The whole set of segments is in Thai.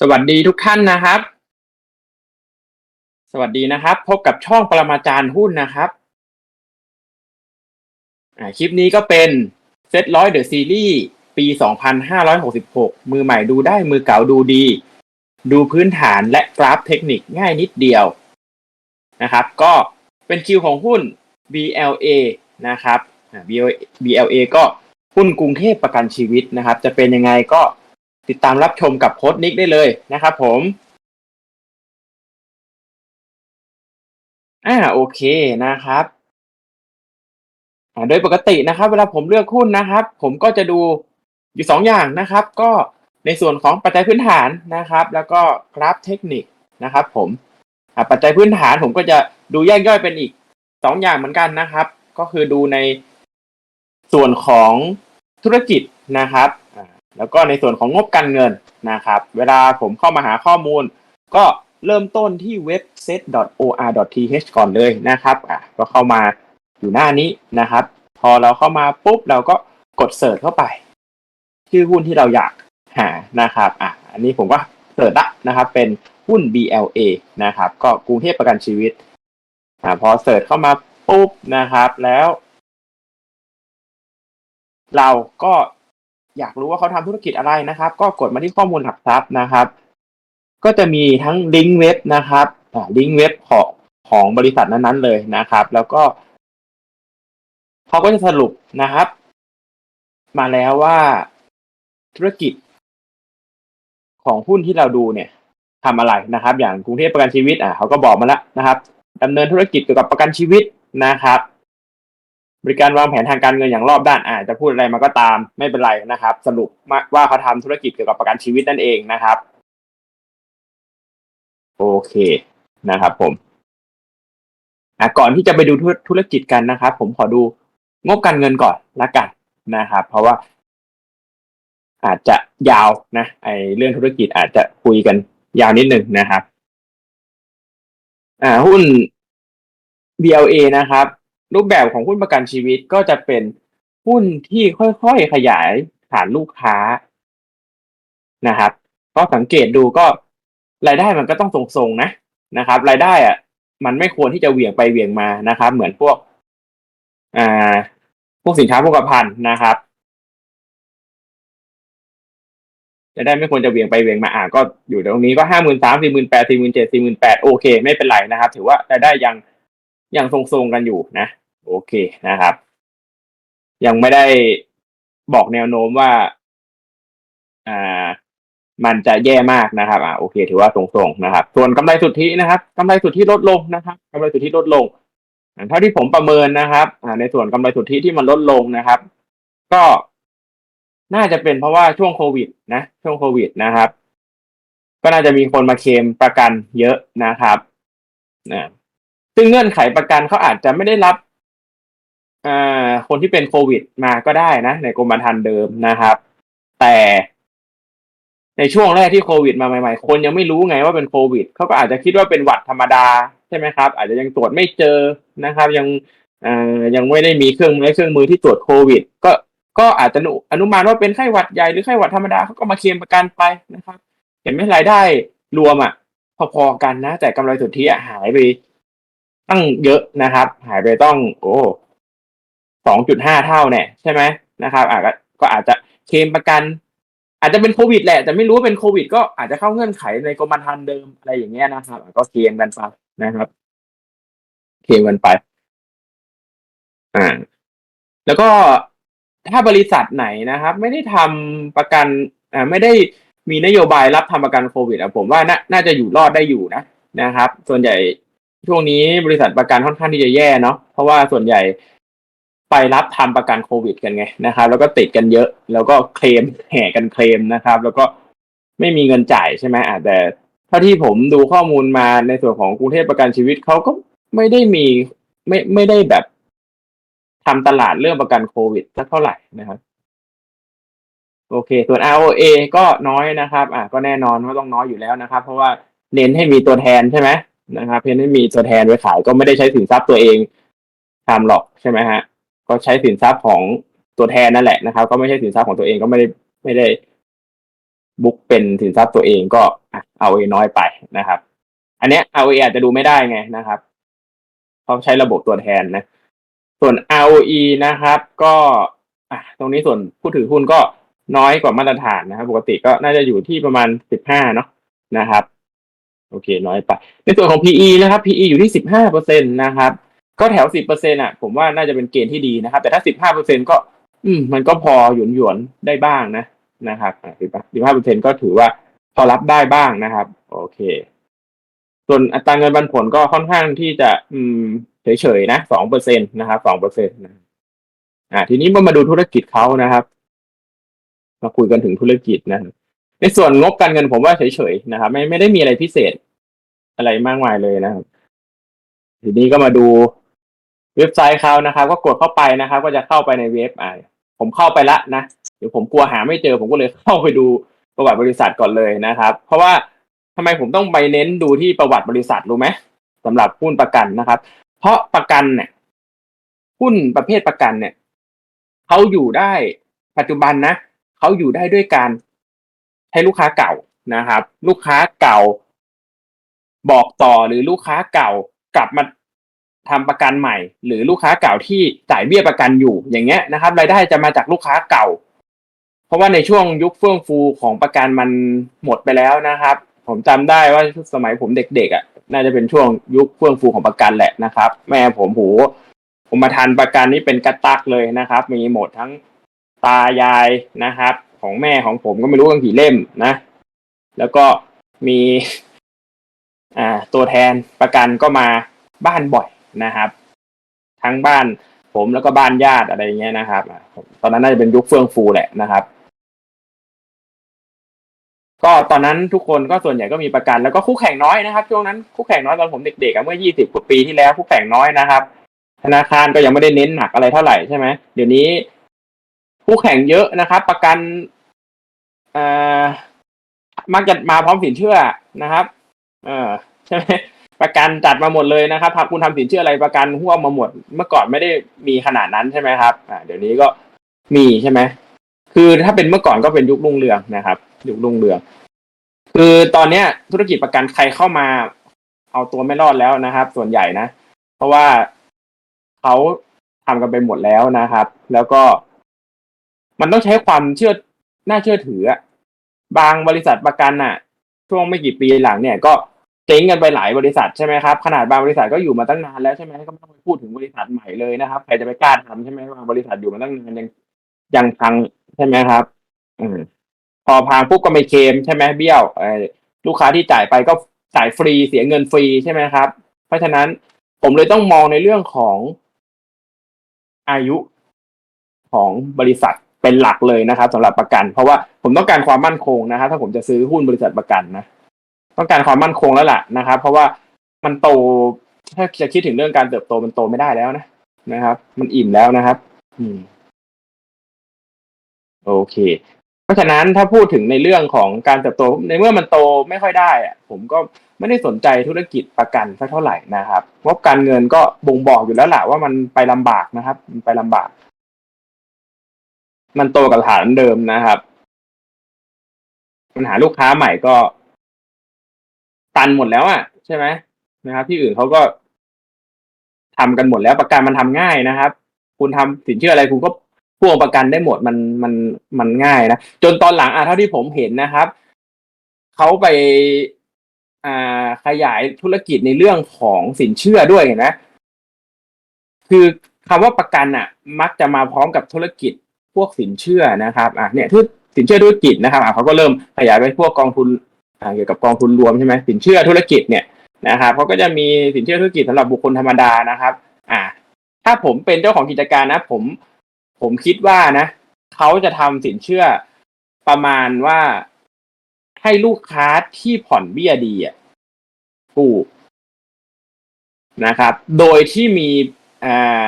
สวัสดีทุกท่านนะครับ สวัสดีนะครับ พบกับช่องปรมาจารย์หุ้นนะครับคลิปนี้ก็เป็นเซตร้อยเดอะซีรีส์ปี 2566 มือใหม่ดูได้มือเก่าดูดี ดูพื้นฐานและกราฟเทคนิคง่ายนิดเดียวนะครับ ก็เป็นคิวของหุ้น BLA นะครับ BLA ก็หุ้นกรุงเทพประกันชีวิตนะครับ จะเป็นยังไงก็ ติดตามรับชมกับโค้ดนิกได้เลยนะครับผมอ่าโอเคนะครับอ่าโดยปกตินะครับ เวลาผมเลือกหุ้นนะครับ ผมก็จะดูอยู่สองอย่างนะครับ ก็ในส่วนของปัจจัยพื้นฐานนะครับ แล้วก็กราฟเทคนิคนะครับ ผมอ่าปัจจัยพื้นฐานผมก็จะดูแยกย่อยเป็นอีกสองอย่างเหมือนกันนะครับ ก็คือดูในส่วนของธุรกิจนะครับ แล้วก็ในส่วนของงบการเงินนะครับ เวลาผมเข้ามาหาข้อมูล ก็เริ่มต้นที่เว็บ set.or.th ก่อนเลยนะครับอะก็เข้ามาอยู่หน้านี้นะครับ พอเราเข้ามาปุ๊บเราก็กดเสิร์ชเข้าไป ชื่อหุ้นที่เราอยากหานะครับอะอันนี้ผมก็เสิร์ชละนะครับ เป็นหุ้น BLA นะครับ ก็กรุงเทพประกันชีวิตอ่าพอเสิร์ชเข้ามาปุ๊บนะครับแล้ว เราก็ อยากรู้ว่าเขาทำธุรกิจอะไรนะครับ ก็กดมาที่ข้อมูลหลักทรัพย์นะครับ ก็จะมีทั้งลิงก์เว็บนะครับลิงก์เว็บของของบริษัทนั้นๆเลยนะครับ แล้วก็เขาก็จะสรุปนะครับ มาแล้วว่าธุรกิจ ของหุ้นที่เราดูเนี่ยทำอะไรนะครับ อย่างกรุงเทพประกันชีวิตอะเขาก็บอกมาแล้วนะครับดำเนินธุรกิจเกี่ยวกับประกันชีวิตนะครับ บริการวางแผนทางการเงินอย่างรอบด้านอาจจะพูดอะไรมาก็ตามไม่เป็นไรนะครับ สรุปว่าเขาทำธุรกิจเกี่ยวกับประกันชีวิตนั่นเองนะครับ โอเคนะครับ ผมอะก่อนที่จะไปดูธุธุรกิจกันนะครับ ผมขอดูงบการเงินก่อนละกันนะครับ เพราะว่า อาจจะยาวนะ ไอเรื่องธุรกิจอาจจะคุยกันยาวนิดหนึ่งนะครับ อ่าหุ้น BLA นะครับ รูปแบบของหุ้นประกันชีวิตก็จะเป็นหุ้นที่ค่อยๆขยายฐานลูกค้านะครับ ก็สังเกตดูก็รายได้มันก็ต้องทรงๆนะนะครับ รายได้อะมันไม่ควรที่จะเหวี่ยงไปเหวี่ยงมานะครับ เหมือนพวกอ่าพวกสินค้าโภคภัณฑ์นะครับจะได้ไม่ควรจะเหวี่ยงไปเหวี่ยงมาอ่าก็อยู่ตรงนี้ก็ห้าหมื่นสามสี่หมื่นแปดสี่หมื่นเจ็ดสี่หมื่นแปดโอเค ไม่เป็นไรนะครับ ถือว่ารายได้ยัง ยังทรงๆกันอยู่นะ โอเคนะครับ ยังไม่ได้บอกแนวโน้มว่า อ่า มันจะแย่มากนะครับ อ่าโอเค ถือว่าทรงๆนะครับ ส่วนกำไรสุทธินะครับกำไรสุทธิลดลงนะครับกำไรสุทธิลดลงเท่าที่ผมประเมินนะครับอ่าในส่วนกำไรสุทธิที่มันลดลงนะครับ ก็น่าจะเป็นเพราะว่าช่วงโควิด นะ ช่วงโควิดนะครับ ก็น่าจะมีคนมาเคลมประกันเยอะนะครับ ซึ่งเงื่อนไขประกันเขาอาจจะไม่ได้รับคนที่เป็นโควิดมาก็ได้นะ ในกรมธรรม์เดิมนะครับ แต่ในช่วงแรกที่โควิดมาใหม่ๆ คนยังไม่รู้ไงว่าเป็นโควิดเขาก็อาจจะคิดว่าเป็นหวัดธรรมดาใช่ไหมครับ อาจจะยังตรวจไม่เจอนะครับ ยังยังไม่ได้มีเครื่องมือเครื่องมือที่ตรวจโควิด ก็ก็อาจจะอนุมานว่าเป็นไข้หวัดใหญ่หรือไข้หวัดธรรมดาเขาก็มาเคลมประกันไปนะครับ เห็นไหมรายได้รวมอะพอๆกันนะ แต่กำไรสุทธิอะหายไป ตั้งเยอะนะครับ หายไปต้อง โอ้สองจุดห้าเท่าเนี่ยใช่ไหมนะครับอาจจะก็อาจจะเคลมประกัน อาจจะเป็นโควิดแหละแต่ไม่รู้ว่าเป็นโควิด ก็อาจจะเข้าเงื่อนไขในกรมธรรม์เดิมอะไรอย่างเงี้ยนะครับก็เคลมกันไปนะครับเคลมกันไป อ่า แล้วก็ถ้าบริษัทไหนนะครับ ไม่ได้ทำประกันอ่าไม่ได้มีนโยบายรับทำประกันโควิดอะผมว่าน่าน่าจะอยู่รอดได้อยู่นะนะครับ ส่วนใหญ่ ช่วงนี้บริษัทประกันค่อนข้างที่จะแย่เนาะเพราะว่าส่วนใหญ่ไปรับทำประกันโควิด กันไงนะครับแล้วก็ติดกันเยอะ แล้วก็เคลมแห่กันเคลมนะครับ แล้วก็ไม่มีเงินจ่ายใช่ไหมอาจแต่เท่าที่ผมดูข้อมูลมาในส่วนของกรุงเทพประกันชีวิตเขาก็ไม่ได้มีไม่ไม่ได้แบบทำตลาดเรื่องประกันโควิดสักเท่าไหร่นะครับโอเค ส่วน ROA ก็น้อยนะครับ อะก็แน่นอนว่าต้องน้อยอยู่แล้วนะครับ เพราะว่าเน้นให้มีตัวแทนใช่ไหม นะครับ เพียงให้มีตัวแทนไว้ขายก็ไม่ได้ใช้สินทรัพย์ตัวเองทำหรอกใช่ไหมฮะ ก็ใช้สินทรัพย์ของตัวแทนนั่นแหละนะครับ ก็ไม่ใช่สินทรัพย์ของตัวเองก็ไม่ได้ไม่ได้บุ๊กเป็นสินทรัพย์ตัวเองก็เอะ ROA น้อยไปนะครับ อันเนี้ย ROA อาจจะดูไม่ได้ไงนะครับเขาใช้ระบบตัวแทนนะ ส่วน ROE นะครับ ก็ตรงนี้ส่วนผู้ถือหุ้นก็น้อยกว่ามาตรฐานนะครับ ปกติก็น่าจะอยู่ที่ประมาณสิบห้าเนาะนะครับ อเคน้อยไป ในส่วนของ PE นะครับ PE อยู่ที่สิบห้าเปอร์เซ็นตนะครับ ก็แถวสิบเปอร์เซ็นอะ ผมว่าน่าจะเป็นเกณฑ์ที่ดีนะครับ แต่ถ้าสิบห้าเปอร์เซ็นก็ อืม มันก็พอหยวนหยวนได้บ้างนะนะครับสิบห้าเปอร์เซ็นก็ถือว่าพอรับได้บ้างนะครับ โอเค ส่วนอัตราเงินปันผลก็ค่อนข้างที่จะ อืมเฉยๆนะสองเปอร์เซ็นตนะครับสองเปอร์เซ็นตนะอ่า ทีนี้มามาดูธุรกิจเขานะครับ มาคุยกันถึงธุรกิจนะครับในส่วนงบการเงินผมว่าเฉยๆนะครับ ไม่ไม่ได้มีอะไรพิเศษ อะไรมากมายเลยนะครับ ทีนี้ก็มาดูเว็บไซต์เขานะครับ ก็กดเข้าไปนะครับ ก็จะเข้าไปในเว็บอ่าผมเข้าไปละนะเดี๋ยวผมกลัวหาไม่เจอ ผมก็เลยเข้าไปดูประวัติบริษัทก่อนเลยนะครับ เพราะว่าทำไมผมต้องไปเน้นดูที่ประวัติบริษัทรู้ไหมสำหรับหุ้นประกันนะครับ เพราะประกันเนี่ยหุ้นประเภทประกันเนี่ยเขาอยู่ได้ปัจจุบันนะเขาอยู่ได้ด้วยการใช้ลูกค้าเก่านะครับ ลูกค้าเก่า บอกต่อหรือลูกค้าเก่ากลับมาทำประกันใหม่ หรือลูกค้าเก่าที่จ่ายเบี้ยประกันอยู่อย่างเงี้ยนะครับ รายได้จะมาจากลูกค้าเก่า เพราะว่าในช่วงยุคเฟื่องฟูของประกันมันหมดไปแล้วนะครับ ผมจำได้ว่าสมัยผมเด็กๆอะ น่าจะเป็นช่วงยุคเฟื่องฟูของประกันแหละนะครับ แม่ผมโหผมมาทันประกันนี้เป็นกระตักเลยนะครับ มีหมดทั้งตายายนะครับ ของแม่ของผมก็ไม่รู้กันกี่เล่มนะ แล้วก็มี อ่าตัวแทนประกันก็มาบ้านบ่อยนะครับ ทั้งบ้านผมแล้วก็บ้านญาติอะไรเงี้ยนะครับ ตอนนั้นน่าจะเป็นยุคเฟื่องฟูแหละนะครับ ก็ตอนนั้นทุกคนก็ส่วนใหญ่ก็มีประกันแล้วก็คู่แข่งน้อยนะครับ ช่วงนั้นคู่แข่งน้อยตอนผมเด็กๆเมื่อ20กว่าปีที่แล้วคู่แข่งน้อยนะครับ ธนาคารก็ยังไม่ได้เน้นหนักอะไรเท่าไหร่ใช่ไหมเดี๋ยวนี้คู่แข่งเยอะนะครับ ประกันอ่ามักจะมาพร้อมสินเชื่อนะครับ ออใช่ไหมประกันจัดมาหมดเลยนะครับถ้าคุณทำสินเชื่ออะไรประกันหัวมาหมด เมื่อก่อนไม่ได้มีขนาดนั้นใช่ไหมครับอ่าเดี๋ยวนี้ก็มีใช่ไหมคือถ้าเป็นเมื่อก่อนก็เป็นยุครุ่งเรืองนะครับ ยุครุ่งเรือง คือตอนเนี้ย ธุรกิจประกันใครเข้ามา เอาตัวไม่รอดแล้วนะครับ ส่วนใหญ่นะ เพราะว่าเขาทำกันไปหมดแล้วนะครับ แล้วก็ มันต้องใช้ความเชื่อน่าเชื่อถือ บางบริษัทประกันน่ะช่วงไม่กี่ปีหลังเนี่ยก็ เจ๊งกันไปหลายบริษัทใช่ไหมครับขนาดบางบริษัทก็อยู่มาตั้งนานแล้วใช่ไหมก็ไม่ต้องไปพูดถึงบริษัทใหม่เลยนะครับใครจะไปกล้าทำใช่ไหมบางบริษัทอยู่มาตั้งนานยังยังพังใช่ไหมครับ อืมพอพังปุ๊บก็ไม่เคมใช่ไหมเบี้ยวไอ้ลูกค้าที่จ่ายไปก็จ่ายฟรีเสียเงินฟรีใช่ไหมครับ เพราะฉะนั้นผมเลยต้องมองในเรื่องของอายุของบริษัทเป็นหลักเลยนะครับสำหรับประกัน เพราะว่าผมต้องการความมั่นคงนะครับถ้าผมจะซื้อหุ้นบริษัทประกันนะ ต้องการความมั่นคงแล้วล่ะนะครับ เพราะว่ามันโตถ้าจะคิดถึงเรื่องการเติบโตมันโตไม่ได้แล้วนะนะครับ มันอิ่มแล้วนะครับ อืม โอเค เพราะฉะนั้นถ้าพูดถึงในเรื่องของการเติบโตในเมื่อมันโตไม่ค่อยได้อะผมก็ไม่ได้สนใจธุรกิจประกันสักเท่าไหร่นะครับงบการเงินก็บ่งบอกอยู่แล้วแหละว่ามันไปลำบากนะครับ มันไปลำบาก มันโตกับฐานเดิมนะครับปัญหาลูกค้าใหม่ก็ ตันหมดแล้วอะใช่ไหมนะครับ ที่อื่นเขาก็ทำกันหมดแล้วประกันมันทำง่ายนะครับ คุณทำสินเชื่ออะไรคุณก็พ่วงประกันได้หมดมันมันมันง่ายนะจนตอนหลังอะเท่าที่ผมเห็นนะครับเขาไปอ่าขยายธุรกิจในเรื่องของสินเชื่อด้วยเห็นไหมคือคำว่าประกันอะ มักจะมาพร้อมกับธุรกิจพวกสินเชื่อนะครับอะเนี่ยทุสินเชื่อธุรกิจนะครับอะเขาก็เริ่มขยายไปพวกกองทุน เกี่ยวกับกองทุนรวมใช่ไหมสินเชื่อธุรกิจเนี่ยนะครับเขาก็จะมีสินเชื่อธุรกิจสำหรับบุคคลธรรมดานะครับ อ่า ถ้าผมเป็นเจ้าของกิจการนะ ผม ผมคิดว่านะเขาจะทำสินเชื่อประมาณว่าให้ลูกค้าที่ผ่อนเบี้ยดีอะกู้นะครับ โดยที่มีอ่า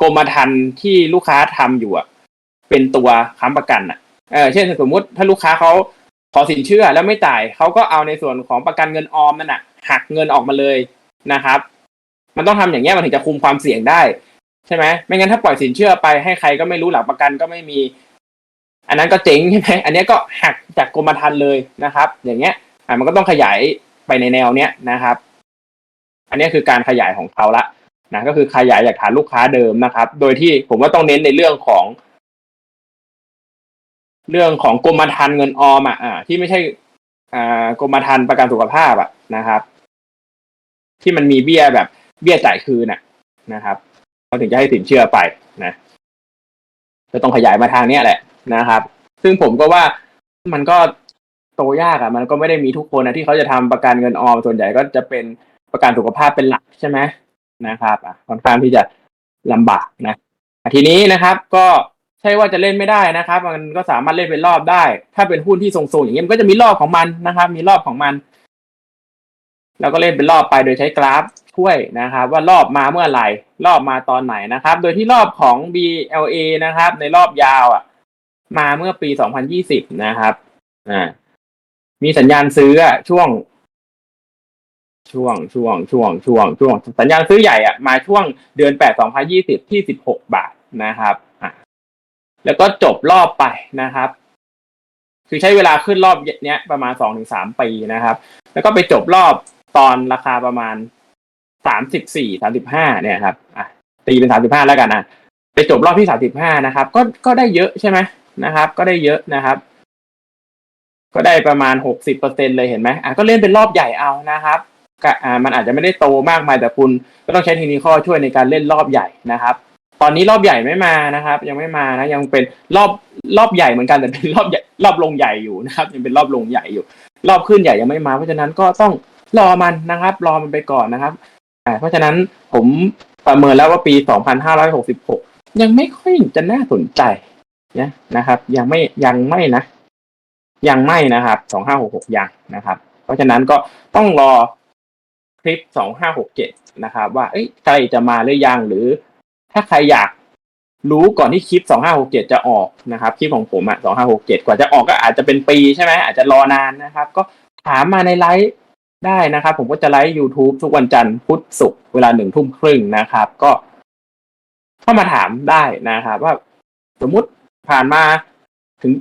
กรมธรรม์ที่ลูกค้าทำอยู่อะเป็นตัวค้ำประกันอะเออเช่นสมมุติถ้าลูกค้าเขา ขอสินเชื่อแล้วไม่จ่ายเขาก็เอาในส่วนของประกันเงินออมนั่นน่ะหักเงินออกมาเลยนะครับ มันต้องทำอย่างเงี้ยมันถึงจะคุมความเสี่ยงได้ ใช่ไหมไม่งั้นถ้าปล่อยสินเชื่อไปให้ใครก็ไม่รู้หลักประกันก็ไม่มี อันนั้นก็เจ๊งใช่ไหมอันนี้ก็หักจากกรมธรรม์เลยนะครับ อย่างเงี้ยอ่ามันก็ต้องขยายไปในแนวเนี้ยนะครับ อันนี้คือการขยายของเขาละนะก็คือขยายจากฐานลูกค้าเดิมนะครับ โดยที่ผมว่าต้องเน้นในเรื่องของ เรื่องของกรมธรรม์เงินออมอะอ่าที่ไม่ใช่ อ่ากรมธรรม์ประกันสุขภาพอะนะครับ ที่มันมีเบี้ยแบบเบี้ยจ่ายคืนน่ะนะครับเขาถึงจะให้สินเชื่อไปนะจะต้องขยายมาทางเนี้ยแหละนะครับ ซึ่งผมก็ว่ามันก็โตยากอะ มันก็ไม่ได้มีทุกคนนะที่เขาจะทำประกันเงินออมส่วนใหญ่ก็จะเป็นประกันสุขภาพเป็นหลักใช่ไหมนะครับอะค่อนข้างที่จะลำบากนะทีนี้นะครับ ก็ ใช่ว่าจะเล่นไม่ได้นะครับ มันก็สามารถเล่นเป็นรอบได้ ถ้าเป็นหุ้นที่ทรงๆอย่างเงี้ยมันก็จะมีรอบของมันนะครับ มีรอบของมัน แล้วก็เล่นเป็นรอบไปโดยใช้กราฟช่วยนะครับ ว่ารอบมาเมื่อไหร่รอบมาตอนไหนนะครับ โดยที่รอบของ BLA นะครับ ในรอบยาวอะ มาเมื่อปี 2020 นะครับอ่ามีสัญญาณซื้ออะช่วง ช่วงช่วงช่วงช่วงช่วง สัญญาณซื้อใหญ่อะมาช่วงเดือน 8 2020 ที่ 16 บาทนะครับ แล้วก็จบรอบไปนะครับ คือใช้เวลาขึ้นรอบเนี้ยประมาณ2-3ปีนะครับ แล้วก็ไปจบรอบตอนราคาประมาณ34 35เนี่ยครับอะตีเป็น35แล้วกันนะไปจบรอบที่35นะครับ ก็ก็ได้เยอะใช่ไหมนะครับ ก็ได้เยอะนะครับ ก็ได้ประมาณ60เปอร์เซ็นเลยเห็นไหมอะก็เล่นเป็นรอบใหญ่เอานะครับก็อ่ามันอาจจะไม่ได้โตมากมายแต่คุณก็ต้องใช้เทคนิคช่วยในการเล่นรอบใหญ่นะครับ ตอนนี้รอบใหญ่ไม่มานะครับ ยังไม่มานะยังเป็นรอบรอบใหญ่เหมือนกันแต่เป็นรอบใหญ่รอบลงใหญ่อยู่นะครับ ยังเป็นรอบลงใหญ่อยู่ รอบขึ้นใหญ่ยังไม่มา เพราะฉะนั้นก็ต้องรอมันนะครับ รอมันไปก่อนนะครับอ่าเพราะฉะนั้นผมประเมินแล้วว่าปี 2566 ยังไม่ค่อยจะน่าสนใจนะนะครับ ยังไม่ยังไม่นะ ยังไม่นะครับ 2566 ยังนะครับ เพราะฉะนั้นก็ต้องรอคลิป 2567 นะครับ ว่าเอ้ยใครจะมาหรือยังหรือ ถ้าใครอยากรู้ก่อนที่คลิป 2567 จะออกนะครับ คลิปของผมอะ2567 กว่าจะออกก็อาจจะเป็นปีใช่ไหมอาจจะรอนานนะครับ ก็ถามมาในไลฟ์ได้นะครับ ผมก็จะไลฟ์ YouTube ทุกวันจันทร์พุธศุกร์เวลาหนึ่งทุ่มครึ่งนะครับ ก็เข้ามาถามได้นะครับ ว่าสมมุติผ่านมาถึง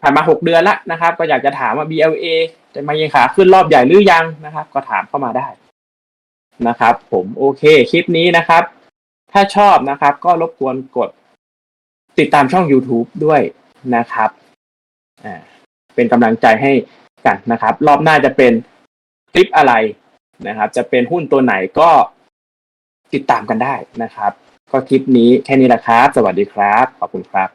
ผ่านมาหกเดือนละนะครับ ก็อยากจะถามว่า BLA จะมายังขาขึ้นรอบใหญ่หรือยังนะครับ ก็ถามเข้ามาได้นะครับ ผมโอเค คลิปนี้นะครับ ถ้าชอบนะครับ ก็รบกวนกดติดตามช่อง YouTube ด้วยนะครับอ่าเป็นกำลังใจให้กันนะครับ รอบหน้าจะเป็นคลิปอะไรนะครับ จะเป็นหุ้นตัวไหนก็ติดตามกันได้นะครับ ก็คลิปนี้แค่นี้แหละครับ สวัสดีครับ ขอบคุณครับ